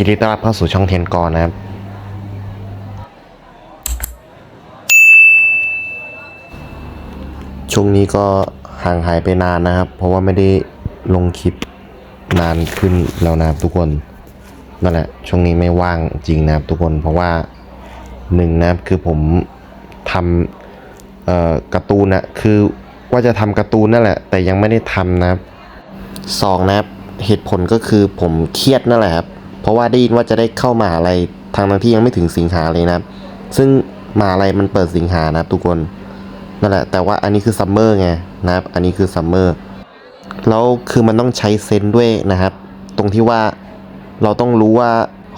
ยินดีต้อนรับเข้าสู่ช่องเทนกรนะครับ ช่วงนี้ก็ห่างหายไปนานนะครับ เพราะว่าไม่ได้ลงคลิปนานขึ้นแล้วนะครับทุกคนนั่นแหละช่วงนี้ไม่ว่างจริงนะครับทุกคนเพราะว่าหนึ่งนะครับคือผมทำเอ่อการ์ตูนนะคือว่าจะทำการ์ตูนนั่นแหละ แต่ยังไม่ได้ทำนะครับสองนะครับเหตุผลก็คือผมเครียดนั่นแหละครับ ราะว่าได้ยินว่าจะได้เข้ามหาลัยทางนั้นที่ยังไม่ถึงสิงหาเลยนะซึ่งมหาลัยมันเปิดสิงหานะทุกคนนั่นแหละแต่ว่าอันนี้คือซัมเมอร์ไงนะครับ อันนี้คือซัมเมอร์แล้วคือมันต้องใช้เซนด้วยนะครับ ตรงที่ว่าเราต้องรู้ว่า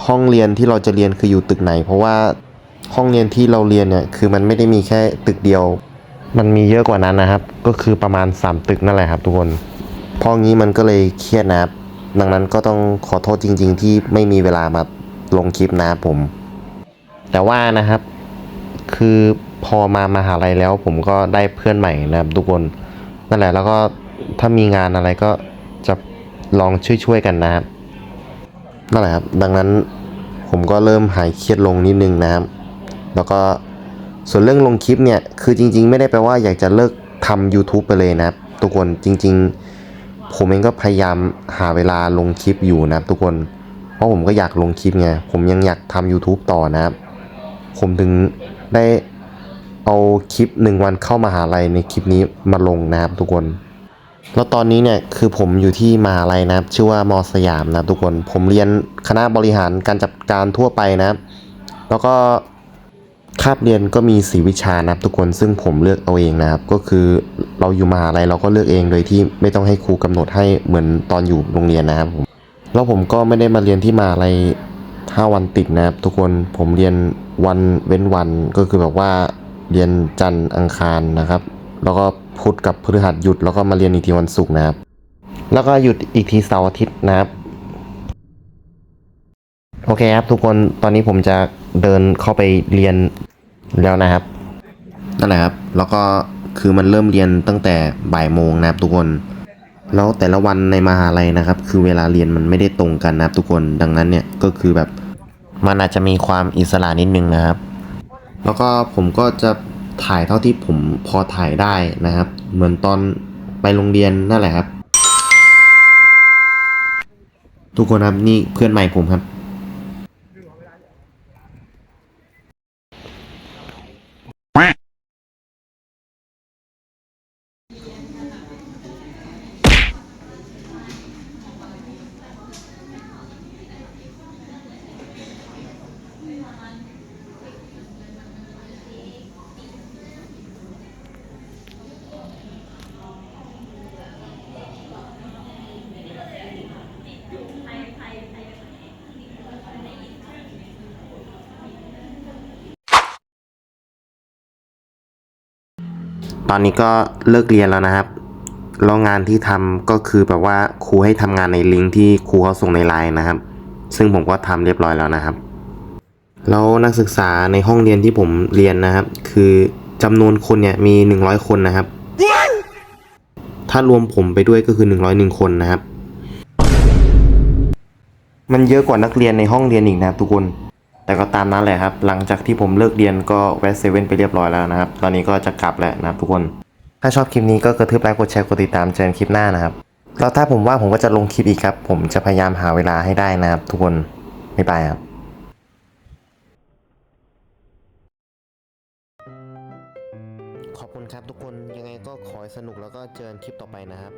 ห้องเรียนที่เราจะเรียนคืออยู่ตึกไหน เพราะว่าห้องเรียนที่เราเรียนเนี่ยคือมันไม่ได้มีแค่ตึกเดียว มันมีเยอะกว่านั้นนะครับ ก็คือประมาณ 3 ตึกนั่นแหละครับ ทุกคนเพราะงี้มันก็เลยเครียดนะครับ ดังนั้นก็ต้องขอโทษจริง ๆ ที่ไม่มีเวลามาลงคลิปนะผม แต่ว่านะครับ คือพอมามาหาลัยแล้วผมก็ได้เพื่อนใหม่นะครับทุกคนนั่นแหละแล้วก็ถ้ามีงานอะไรก็จะลองช่วยๆกันนะครับนั่นแหละครับ ดังนั้นผมก็เริ่มหายเครียดลงนิดนึงนะครับ แล้วก็ส่วนเรื่องลงคลิปเนี่ย คือจริง ๆ ไม่ได้แปลว่าอยากจะเลิกทำ YouTube ไปเลยนะครับ ทุกคนจริง ๆ ผมเองก็พยายามหาเวลาลงคลิปอยู่นะครับทุกคน เพราะผมก็อยากลงคลิปไง ผมยังอยากทำ YouTube ต่อนะครับ ผมถึงได้เอาคลิปหนึ่งวันเข้ามาหาลัยในคลิปนี้มาลงนะครับทุกคน แล้วตอนนี้เนี่ยคือผมอยู่ที่มหาลัยนะครับ ชื่อว่ามอสยามนะครับทุกคน ผมเรียนคณะบริหารการจัดการทั่วไปนะครับ แล้วก็คาบเรียนก็มีสีวิชานะครับทุกคนซึ่งผมเลือกเอาเองนะครับ ก็คือ เราอยู่มหาลัยเราก็เลือกเองโดยที่ไม่ต้องให้ครูกำหนดให้เหมือนตอนอยู่โรงเรียนนะครับผมแล้วผมก็ไม่ได้มาเรียนที่มหาลัย5วันติดนะครับ ทุกคนผมเรียนวันเว้นวันก็คือแบบว่าเรียนจันทร์อังคารนะครับ แล้วก็พุธกับพฤหัสหยุดแล้วก็มาเรียนอีกทีวันศุกร์นะครับ แล้วก็หยุดอีกทีเสาร์อาทิตย์นะครับโอเคครับทุกคนตอนนี้ผมจะเดินเข้าไปเรียนแล้วนะครับนั่นแหละครับ แล้วก็ คือมันเริ่มเรียนตั้งแต่บ่ายโมงนะครับทุกคน แล้วแต่ละวันในมหาลัยนะครับ คือเวลาเรียนมันไม่ได้ตรงกันนะครับทุกคน ดังนั้นเนี่ยก็คือแบบมันอาจจะมีความอิสระนิดนึงนะครับ แล้วก็ผมก็จะถ่ายเท่าที่ผมพอถ่ายได้นะครับ เหมือนตอนไปโรงเรียนนั่นแหละครับ ทุกคนครับนี่เพื่อนใหม่ผมครับ ตอนนี้ก็เลิกเรียนแล้วนะครับ แล้วงานที่ทำก็คือแบบว่าครูให้ทำงานในลิงก์ที่ครูเขาส่งในไลน์นะครับ ซึ่งผมก็ทำเรียบร้อยแล้วนะครับ แล้วนักศึกษาในห้องเรียนที่ผมเรียนนะครับ คือจำนวนคนเนี่ยมี 100 คนนะครับ ถ้ารวมผมไปด้วยก็คือ 101 คนนะครับ มันเยอะกว่านักเรียนในห้องเรียนอีกนะทุกคน แต่ก็ตามนั้นแหละครับ หลังจากที่ผมเลิกเรียนก็แวะเซเว่นไปเรียบร้อยแล้วนะครับ ตอนนี้ก็จะกลับแล้วนะครับทุกคน ถ้าชอบคลิปนี้ก็กระทืบไลค์กดแชร์กดติดตามเจอกันคลิปหน้านะครับ แล้วถ้าผมว่าผมก็จะลงคลิปอีกครับ ผมจะพยายามหาเวลาให้ได้นะครับทุกคนบ๊ายบายครับขอบคุณครับทุกคนยังไงก็ขอให้สนุกแล้วก็เจอกันคลิปต่อไปนะครับ